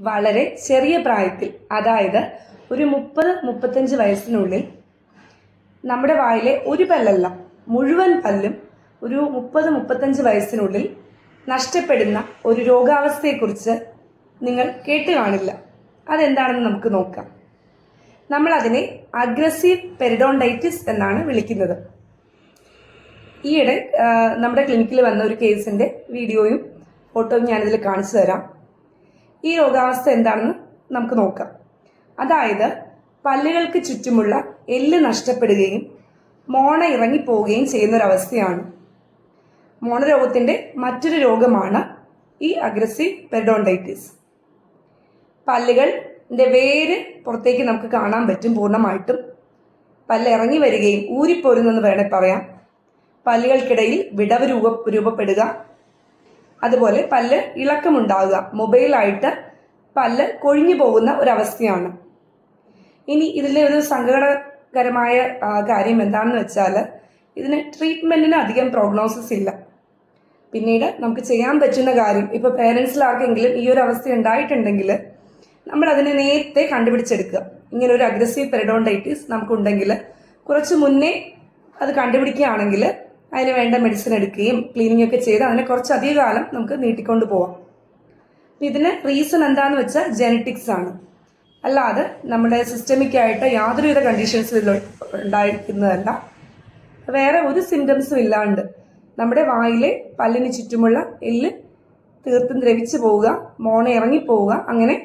വളരെ ചെറിയ പ്രായത്തിൽ അതായത് ഒരു മുപ്പത് മുപ്പത്തഞ്ച് വയസ്സിനുള്ളിൽ നമ്മുടെ വായിലെ ഒരു പല്ലല്ല മുഴുവൻ പല്ലും ഒരു മുപ്പത് മുപ്പത്തഞ്ച് വയസ്സിനുള്ളിൽ നഷ്ടപ്പെടുന്ന ഒരു രോഗാവസ്ഥയെക്കുറിച്ച് നിങ്ങൾ കേട്ട് കാണില്ല. അതെന്താണെന്ന് നമുക്ക് നോക്കാം. നമ്മൾ അതിനെ അഗ്രസീവ് പെരിഡോണ്ടൈറ്റിസ് എന്നാണ് വിളിക്കുന്നത്. ഈയിടെ നമ്മുടെ ക്ലിനിക്കിൽ വന്ന ഒരു കേസിന്റെ വീഡിയോയും ഫോട്ടോയും ഞാനിതിൽ കാണിച്ചു തരാം. ഈ രോഗാവസ്ഥ എന്താണെന്ന് നമുക്ക് നോക്കാം. അതായത് പല്ലുകൾക്ക് ചുറ്റുമുള്ള എല്ല് നഷ്ടപ്പെടുകയും മോണ ഇറങ്ങിപ്പോവുകയും ചെയ്യുന്ന ഒരവസ്ഥയാണ് മോണരോഗത്തിന്റെ മറ്റൊരു രോഗമാണ് ഈ അഗ്രസീവ് പെർഡോണ്ടൈറ്റിസ് പല്ലുകളുടെ വേര് പുറത്തേക്ക് നമുക്ക് കാണാൻ പറ്റും പൂർണമായിട്ടും. പല്ല് ഇറങ്ങി വരികയും ഊരിപ്പോരുന്നെന്ന് വേണേൽ പറയാം. പല്ലുകൾക്കിടയിൽ വിടവ് രൂപ രൂപപ്പെടുക അതുപോലെ പല്ല് ഇളക്കമുണ്ടാകുക മൊബൈലായിട്ട് പല്ല് കൊഴിഞ്ഞു പോകുന്ന ഒരവസ്ഥയാണ്. ഇനി ഇതിലെ ഒരു സങ്കടകരമായ കാര്യം എന്താണെന്ന് വെച്ചാൽ ഇതിന് ട്രീറ്റ്മെന്റിന് അധികം പ്രോഗ്നോസിസ് ഇല്ല. പിന്നീട് നമുക്ക് ചെയ്യാൻ പറ്റുന്ന കാര്യം ഇപ്പോൾ പേരൻസിലാർക്കെങ്കിലും ഈ ഒരു അവസ്ഥ ഉണ്ടായിട്ടുണ്ടെങ്കിൽ നമ്മൾ അതിനെ നേരത്തെ കണ്ടുപിടിച്ചെടുക്കുക. ഇങ്ങനെ ഒരു അഗ്രസീവ് പെരഡോണ്ടൈറ്റിസ് നമുക്കുണ്ടെങ്കിൽ കുറച്ച് മുന്നേ അത് കണ്ടുപിടിക്കുകയാണെങ്കിൽ അതിന് വേണ്ട മെഡിസിൻ എടുക്കുകയും ക്ലീനിങ് ഒക്കെ ചെയ്ത് അതിനെ കുറച്ച് അധിക കാലം നമുക്ക് നീട്ടിക്കൊണ്ട് പോവാം. അപ്പം ഇതിന് റീസൺ എന്താന്ന് വെച്ചാൽ ജെനറ്റിക്സ് ആണ്. അല്ലാതെ നമ്മുടെ സിസ്റ്റമിക് ആയിട്ട് യാതൊരുവിധ കണ്ടീഷൻസിലും ഉണ്ടായിരിക്കുന്നതല്ല. വേറെ ഒരു സിംറ്റംസും ഇല്ലാണ്ട് നമ്മുടെ വായിലെ പല്ലിന് ചുറ്റുമുള്ള എല്ല് തീർത്തും ദ്രവിച്ചു പോവുക മോണ ഇറങ്ങിപ്പോവുക അങ്ങനെ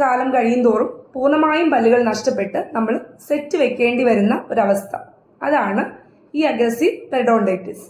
കാലം കഴിയും തോറും പൂർണമായും പല്ലുകൾ നഷ്ടപ്പെട്ട് നമ്മൾ സെറ്റ് വെക്കേണ്ടി വരുന്ന ഒരവസ്ഥ. അതാണ് ഈ അഗ്രസീവ് പെരിഡോണ്ടൈറ്റിസ്